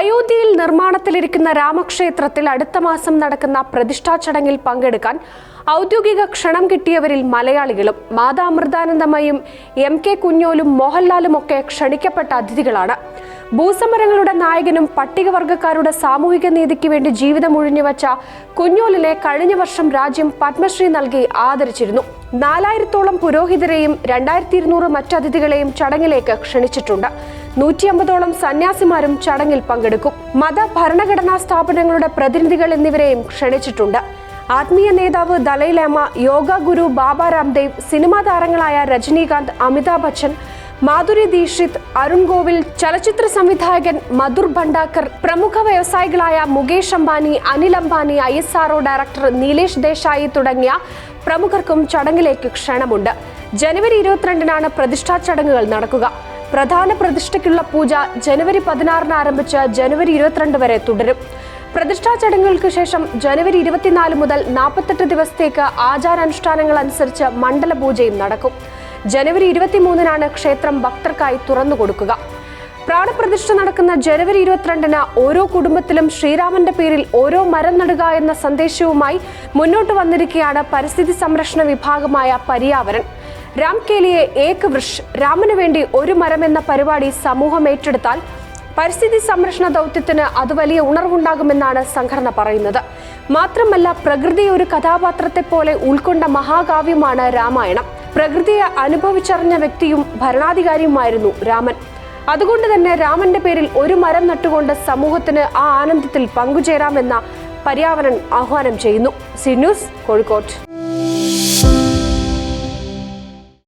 അയോധ്യയിൽ നിർമ്മാണത്തിലിരിക്കുന്ന രാമക്ഷേത്രത്തിൽ അടുത്ത മാസം നടക്കുന്ന പ്രതിഷ്ഠാ ചടങ്ങിൽ പങ്കെടുക്കാൻ ഔദ്യോഗിക ക്ഷണം കിട്ടിയവരിൽ മലയാളികളും മാതാ അമൃതാനന്ദമയും എം കെ കുഞ്ഞോലും മോഹൻലാലും ഒക്കെ ക്ഷണിക്കപ്പെട്ട അതിഥികളാണ്. ഭൂസമരങ്ങളുടെ നായകനും പട്ടികവർഗക്കാരുടെ സാമൂഹിക നീതിക്ക് വേണ്ടി ജീവിതം ഒഴിഞ്ഞുവച്ച കുഞ്ഞോലിനെ കഴിഞ്ഞ വർഷം രാജ്യം പത്മശ്രീ നൽകി ആദരിച്ചിരുന്നു. നാലായിരത്തോളം പുരോഹിതരെയും രണ്ടായിരത്തി ഇരുന്നൂറ് മറ്റതിഥികളെയും ചടങ്ങിലേക്ക് ക്ഷണിച്ചിട്ടുണ്ട്. നൂറ്റി അമ്പതോളം സന്യാസിമാരും ചടങ്ങിൽ പങ്കെടുക്കും. മത ഭരണഘടനാ സ്ഥാപനങ്ങളുടെ പ്രതിനിധികൾ എന്നിവരെയും ക്ഷണിച്ചിട്ടുണ്ട്. ആത്മീയ നേതാവ് ദലൈലാമ യോഗ ഗുരു ബാബ രാംദേവ് സിനിമാ താരങ്ങളായ രജനീകാന്ത് അമിതാഭ് ബച്ചൻ മാധുരി ദീക്ഷിത് അരുൺ ഗോവിൽ ചലച്ചിത്ര സംവിധായകൻ മധുർ ഭണ്ഡാക്കർ പ്രമുഖ വ്യവസായികളായ Mukesh Ambani Anil Ambani I S R O director Nilesh Desai തുടങ്ങിയ പ്രമുഖർക്കും ചടങ്ങിലേക്ക് ക്ഷണമുണ്ട്. ജനുവരി ഇരുപത്തിരണ്ടിനാണ് പ്രതിഷ്ഠാ ചടങ്ങുകൾ നടക്കുക. പ്രധാന പ്രതിഷ്ഠയ്ക്കുള്ള പൂജ ജനുവരി പതിനാറിന് ആരംഭിച്ച് ജനുവരി ഇരുപത്തിരണ്ട് വരെ തുടരും. പ്രതിഷ്ഠാ ചടങ്ങുകൾക്ക് ശേഷം ജനുവരി ഇരുപത്തിനാല് മുതൽ നാൽപ്പത്തെട്ട് ദിവസത്തേക്ക് ആചാരാനുഷ്ഠാനങ്ങൾ അനുസരിച്ച് മണ്ഡല പൂജയും നടക്കും. ജനുവരി ഇരുപത്തിമൂന്നിനാണ് ക്ഷേത്രം ഭക്തർക്കായി തുറന്നു കൊടുക്കുക. പ്രാണപ്രതിഷ്ഠ നടക്കുന്ന ജനുവരി ഇരുപത്തിരണ്ടിന് ഓരോ കുടുംബത്തിലും ശ്രീരാമന്റെ പേരിൽ ഓരോ മരം നടുക എന്ന സന്ദേശവുമായി മുന്നോട്ട് വന്നിരിക്കുകയാണ് പരിസ്ഥിതി സംരക്ഷണ വിഭാഗമായ പര്യാവരൺ രാം കേലിയെ ഏക് വൃഷ് രാമന് വേണ്ടി ഒരു മരം എന്ന പരിപാടി സമൂഹം ഏറ്റെടുത്താൽ പരിസ്ഥിതി സംരക്ഷണ ദൗത്യത്തിന് അത് വലിയ ഉണർവുണ്ടാകുമെന്നാണ് സംഘടന പറയുന്നത്. മാത്രമല്ല പ്രകൃതി ഒരു കഥാപാത്രത്തെ പോലെ ഉൾക്കൊണ്ട മഹാകാവ്യമാണ് രാമായണം. പ്രകൃതിയെ അനുഭവിച്ചറിഞ്ഞ വ്യക്തിയും ഭരണാധികാരിയുമായിരുന്നു രാമൻ. അതുകൊണ്ട് തന്നെ രാമന്റെ പേരിൽ ഒരു മരം നട്ടുകൊണ്ട് സമൂഹത്തിന് ആ ആനന്ദത്തിൽ പങ്കുചേരാമെന്ന പര്യാവരൺ ആഹ്വാനം ചെയ്യുന്നു. C news Kozhikode.